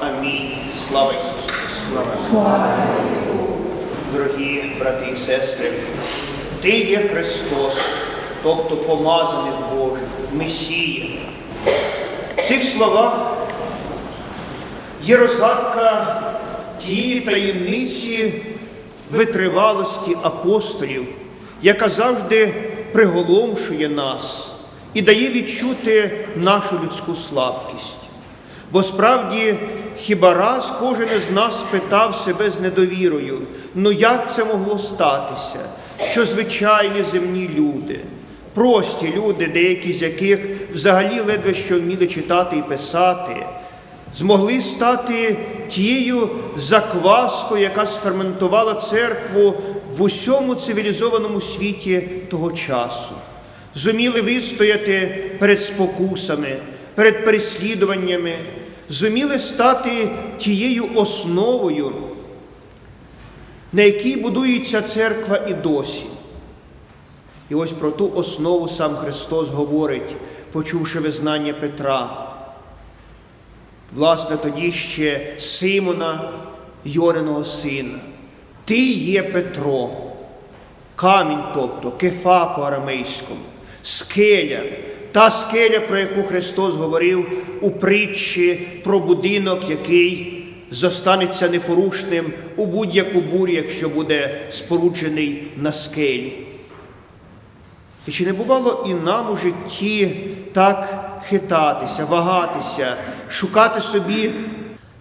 Амінь. Слава Ісусу Христу! Дорогі брати і сестри, Ти є Христос, тобто помазаний Божий, Месія. В цих словах є розгадка тієї таємниці витривалості апостолів, яка завжди приголомшує нас і дає відчути нашу людську слабкість. Бо справді хіба раз кожен із нас питав себе з недовірою, ну як це могло статися, що звичайні земні люди, прості люди, деякі з яких взагалі ледве що вміли читати і писати, змогли стати тією закваскою, яка сферментувала церкву в усьому цивілізованому світі того часу, зуміли вистояти перед спокусами, перед переслідуваннями, зуміли стати тією основою, на якій будується церква і досі. І ось про ту основу сам Христос говорить, почувши визнання Петра. Власне, тоді ще Симона, Йониного сина. Ти є Петро, камінь, тобто кефа по арамейському, скеля, та скеля, про яку Христос говорив у притчі про будинок, який зостанеться непорушним у будь-яку бурю, якщо буде споруджений на скелі. І чи не бувало і нам у житті так хитатися, вагатися, шукати собі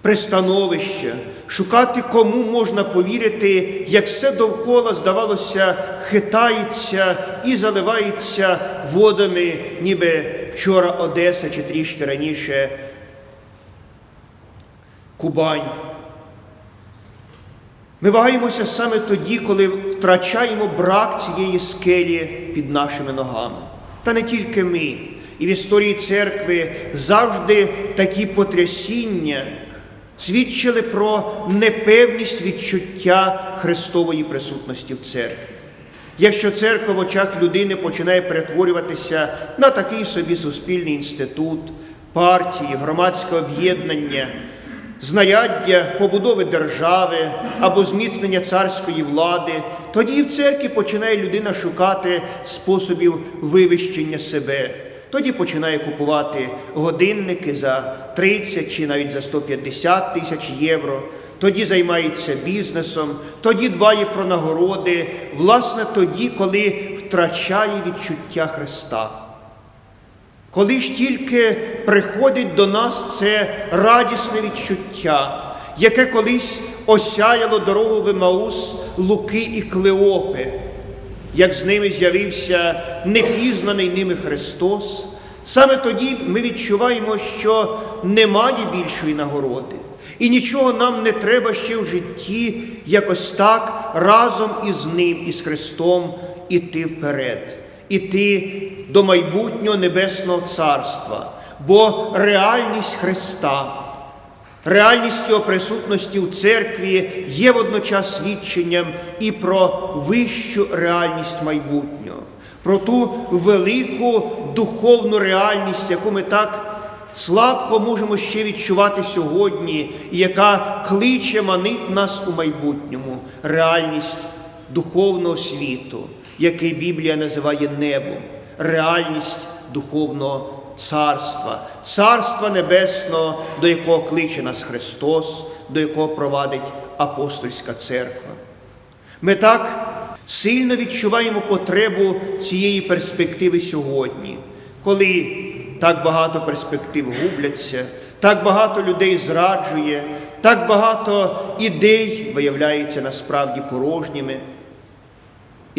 пристановища, шукати, кому можна повірити, як все довкола, здавалося, хитається і заливається водами, ніби вчора Одеса чи трішки раніше Кубань. Ми вагаємося саме тоді, коли втрачаємо брак цієї скелі під нашими ногами. Та не тільки ми. І в історії церкви завжди такі потрясіння свідчили про непевність відчуття Христової присутності в церкві. Якщо церква в очах людини починає перетворюватися на такий собі суспільний інститут, партії, громадське об'єднання, знаряддя побудови держави або зміцнення царської влади, тоді в церкві починає людина шукати способів вивищення себе. Тоді починає купувати годинники за 30 чи навіть за 150 тисяч євро. Тоді займається бізнесом, тоді дбає про нагороди, власне, тоді, коли втрачає відчуття Христа. Коли ж тільки приходить до нас це радісне відчуття, яке колись осяяло дорогу в Емаус Луки і Клеопи, як з ними з'явився непізнаний ними Христос, саме тоді ми відчуваємо, що немає більшої нагороди. І нічого нам не треба ще в житті якось так разом із Ним, із Христом іти вперед, іти до майбутнього Небесного Царства, бо реальність Христа, реальність Його присутності в церкві є водночас свідченням і про вищу реальність майбутнього, про ту велику духовну реальність, яку ми так слабко можемо ще відчувати сьогодні, і яка кличе манить нас у майбутньому, реальність духовного світу, який Біблія називає небом, реальність духовного царства, царства небесного, до якого кличе нас Христос, до якого провадить апостольська церква. Ми так сильно відчуваємо потребу цієї перспективи сьогодні, коли так багато перспектив губляться, так багато людей зраджує, так багато ідей виявляється насправді порожніми.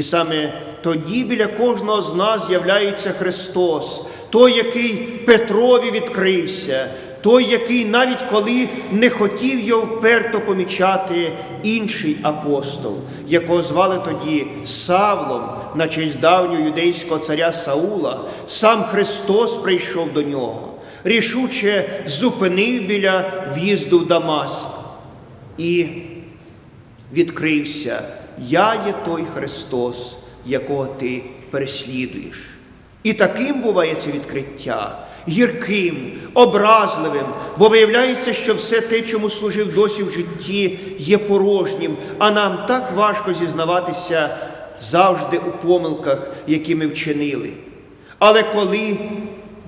І саме тоді біля кожного з нас з'являється Христос, той, який Петрові відкрився, той, який навіть коли не хотів його вперто помічати інший апостол, якого звали тоді Савлом, на честь давнього юдейського царя Саула, сам Христос прийшов до нього, рішуче зупинив біля в'їзду в Дамаск і відкрився. Я є той Христос, якого ти переслідуєш. І таким буває це відкриття. гірким, образливим, бо виявляється, що все те, чому служив досі в житті, є порожнім, а нам так важко зізнаватися завжди у помилках, які ми вчинили. Але коли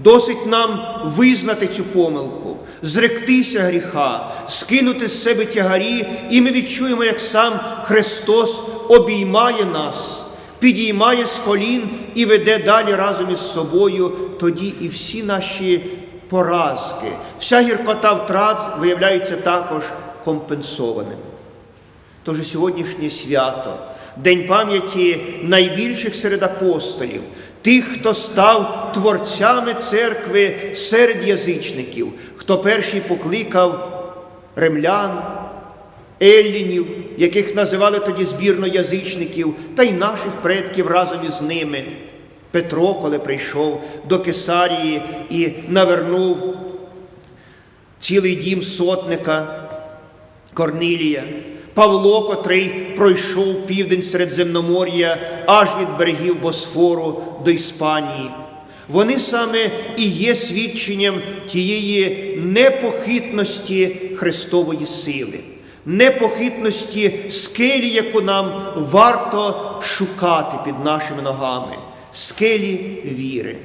досить нам визнати цю помилку, зректися гріха, скинути з себе тягарі, і ми відчуємо, як сам Христос обіймає нас, підіймає з колін і веде далі разом із собою, тоді і всі наші поразки, вся гіркота втрат виявляються також компенсованими. Тож сьогоднішнє свято, День пам'яті найбільших серед апостолів, тих, хто став творцями церкви серед язичників, хто перший покликав римлян, еллінів, яких називали тоді збірно язичників, та й наших предків разом із ними. Петро, коли прийшов до Кесарії і навернув цілий дім сотника Корнилія, Павло, котрий пройшов південь Середземномор'я аж від берегів Босфору до Іспанії. Вони саме і є свідченням тієї непохитності Христової сили, непохитності скелі, яку нам варто шукати під нашими ногами, скелі віри,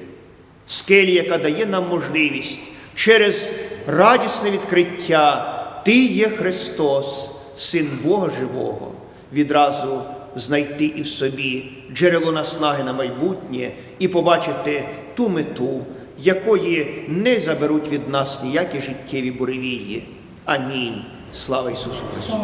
скелі, яка дає нам можливість через радісне відкриття Ти є Христос, Син Бога Живого, відразу знайти і в собі джерело наснаги на майбутнє і побачити ту мету, якої не заберуть від нас ніякі життєві буревії. Амінь. Слава Ісусу Христу!